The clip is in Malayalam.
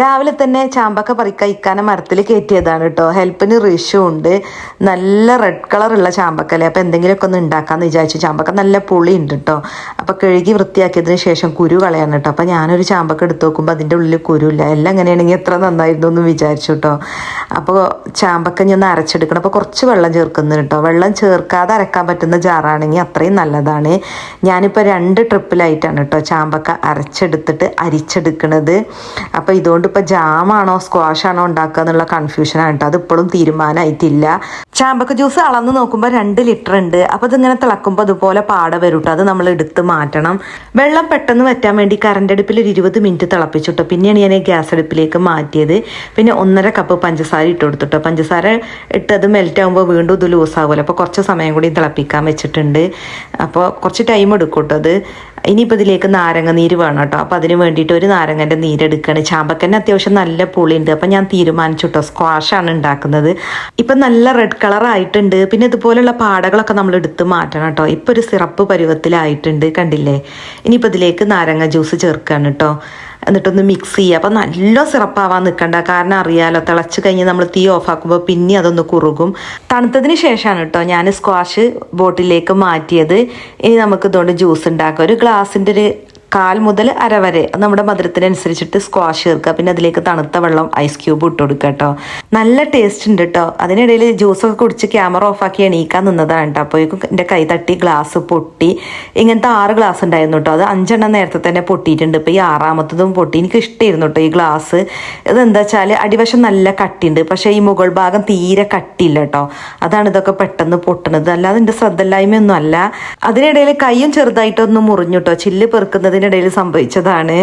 രാവിലെ തന്നെ ചാമ്പക്ക പറിക്ക ഇക്കാന മരത്തിൽ കയറ്റിയതാണ് കേട്ടോ ഹെൽപ്പിന് റിഷു ഉണ്ട്. നല്ല റെഡ് കളറുള്ള ചാമ്പക്കല്ലേ. അപ്പോൾ എന്തെങ്കിലുമൊക്കെ ഒന്ന് ഉണ്ടാക്കാമെന്ന് വിചാരിച്ചു. ചാമ്പക്ക നല്ല പുളി ഉണ്ട് കേട്ടോ അപ്പോൾ കഴുകി വൃത്തിയാക്കിയതിന് ശേഷം കുരു കളയാണ് കേട്ടോ അപ്പോൾ ഞാനൊരു ചാമ്പക്ക എടുത്ത് നോക്കുമ്പോൾ അതിന്റെ ഉള്ളിൽ കുരുല്ല. എല്ലാം അങ്ങനെയാണെങ്കിൽ എത്ര നന്നായിരുന്നു എന്ന് വിചാരിച്ചു കേട്ടോ അപ്പോൾ ചാമ്പക്ക ഞാൻ അരച്ചെടുക്കണം. അപ്പോൾ കുറച്ച് വെള്ളം ചേർക്കുന്നു കേട്ടോ വെള്ളം ചേർക്കാതെ അരക്കാൻ പറ്റുന്ന ജാറാണെങ്കിൽ അത്രയും നല്ലതാണ്. ഞാനിപ്പോൾ രണ്ട് ട്രിപ്പിലായിട്ടാണ് കേട്ടോ ചാമ്പക്ക അരച്ചെടുത്തിട്ട് അരിച്ചെടുക്കണത്. അപ്പോൾ ഇതുകൊണ്ട് ഇപ്പോൾ ജാമാണോ സ്ക്വാഷാണോ ഉണ്ടാക്കുക എന്നുള്ള കൺഫ്യൂഷനാണ് കേട്ടോ. അത് ഇപ്പോഴും തീരുമാനമായിട്ടില്ല ചാമ്പക്ക ജ്യൂസ് അളന്ന് നോക്കുമ്പോൾ രണ്ട് ലിറ്റർ ഉണ്ട്. അപ്പോൾ ഇതിങ്ങനെ തിളക്കുമ്പോൾ അതുപോലെ പാട വരും അത് നമ്മൾ എടുത്ത് മാറ്റണം. വെള്ളം പെട്ടെന്ന് വറ്റാൻ വേണ്ടി കറണ്ട് അടുപ്പിൽ ഒരു ഇരുപത് മിനിറ്റ് തിളപ്പിച്ചിട്ടോ പിന്നെയാണ് ഞാൻ ഗ്യാസ് അടുപ്പിലേക്ക് മാറ്റിയത്. പിന്നെ ഒന്നര കപ്പ് പഞ്ചസാര ഇട്ട് കൊടുത്തിട്ടോ. പഞ്ചസാര ഇട്ട് അത് മെൽറ്റ് ആകുമ്പോൾ വീണ്ടും ഇത് ലൂസ് ആകുമല്ലോ അപ്പോൾ കുറച്ച് സമയം കൂടി തിളപ്പിക്കാൻ വെച്ചിട്ടുണ്ട്. അപ്പോൾ കുറച്ച് ടൈം എടുക്കും കേട്ടോ അത്. ഇനിയിപ്പോൾ ഇതിലേക്ക് നാരങ്ങ നീര് വേണം കേട്ടോ. അപ്പോൾ അതിന് വേണ്ടിയിട്ട് ഒരു നാരങ്ങന്റെ നീരെടുക്കുകയാണ് ചാമ്പക്കന്നെ അത്യാവശ്യം നല്ല പുളിയുണ്ട്. അപ്പം ഞാൻ തീരുമാനിച്ചു കേട്ടോ സ്ക്വാഷാണ് ഉണ്ടാക്കുന്നത്. ഇപ്പം നല്ല റെഡ് കളർ ആയിട്ടുണ്ട്. പിന്നെ ഇതുപോലുള്ള പാടകളൊക്കെ നമ്മൾ എടുത്ത് മാറ്റണം കേട്ടോ ഇപ്പോൾ ഒരു സിറപ്പ് പരുവത്തിലായിട്ടുണ്ട്. കണ്ടില്ലേ? ഇനിയിപ്പോൾ ഇതിലേക്ക് നാരങ്ങ ജ്യൂസ് ചേർക്കുകയാണ് കേട്ടോ എന്നിട്ടൊന്ന് മിക്സ് ചെയ്യുക. അപ്പം നല്ല സിറപ്പാവാൻ നിൽക്കണ്ട കാരണം അറിയാലോ തിളച്ച് കഴിഞ്ഞ് നമ്മൾ തീ ഓഫാക്കുമ്പോൾ പിന്നെ അതൊന്ന് കുറുകും. തണുത്തതിന് ശേഷമാണ് കേട്ടോ ഞാൻ സ്ക്വാഷ് ബോട്ടിലേക്ക് മാറ്റിയത്. ഇനി നമുക്ക് ഇതുകൊണ്ട് ജ്യൂസ് ഉണ്ടാക്കാം. ഒരു ഗ്ലാസിന്റെ ഒരു കാൽ മുതൽ അര വരെ നമ്മുടെ മധുരത്തിനനുസരിച്ചിട്ട് സ്ക്വാഷ് ചേർക്കുക. പിന്നെ അതിലേക്ക് തണുത്ത വെള്ളം ഐസ് ക്യൂബ് ഇട്ട് കൊടുക്കുക കേട്ടോ നല്ല ടേസ്റ്റ് ഉണ്ട് കേട്ടോ അതിനിടയിൽ ജ്യൂസൊക്കെ കുടിച്ച് ക്യാമറ ഓഫ് ആക്കി എണീക്കാൻ നിന്നതാണ് കേട്ടോ അപ്പോഴേക്കും എന്റെ കൈ തട്ടി ഗ്ലാസ് പൊട്ടി. ഇങ്ങനത്തെ ആറ് ഗ്ലാസ് ഉണ്ടായിരുന്നു കേട്ടോ അത് അഞ്ചെണ്ണം നേരത്തെ തന്നെ പൊട്ടിയിട്ടുണ്ട്. ഇപ്പോൾ ഈ ആറാമത്തതും പൊട്ടി. എനിക്ക് ഇഷ്ടമായിരുന്നു കേട്ടോ ഈ ഗ്ലാസ് ഇതെന്താ വെച്ചാൽ അടിവശം നല്ല കട്ടിയുണ്ട്. പക്ഷേ ഈ മുകൾ ഭാഗം തീരെ കട്ടിയില്ല കേട്ടോ അതാണ് ഇതൊക്കെ പെട്ടെന്ന് പൊട്ടണത്. അല്ലാതെ എന്റെ ശ്രദ്ധയില്ലായ്മയൊന്നും അല്ല അതിനിടയിൽ കൈയും ചെറുതായിട്ടൊന്ന് മുറിഞ്ഞു കേട്ടോ ചില്ല് പെറുക്കുന്നതിനിടയിൽ സംഭവിച്ചതാണ്.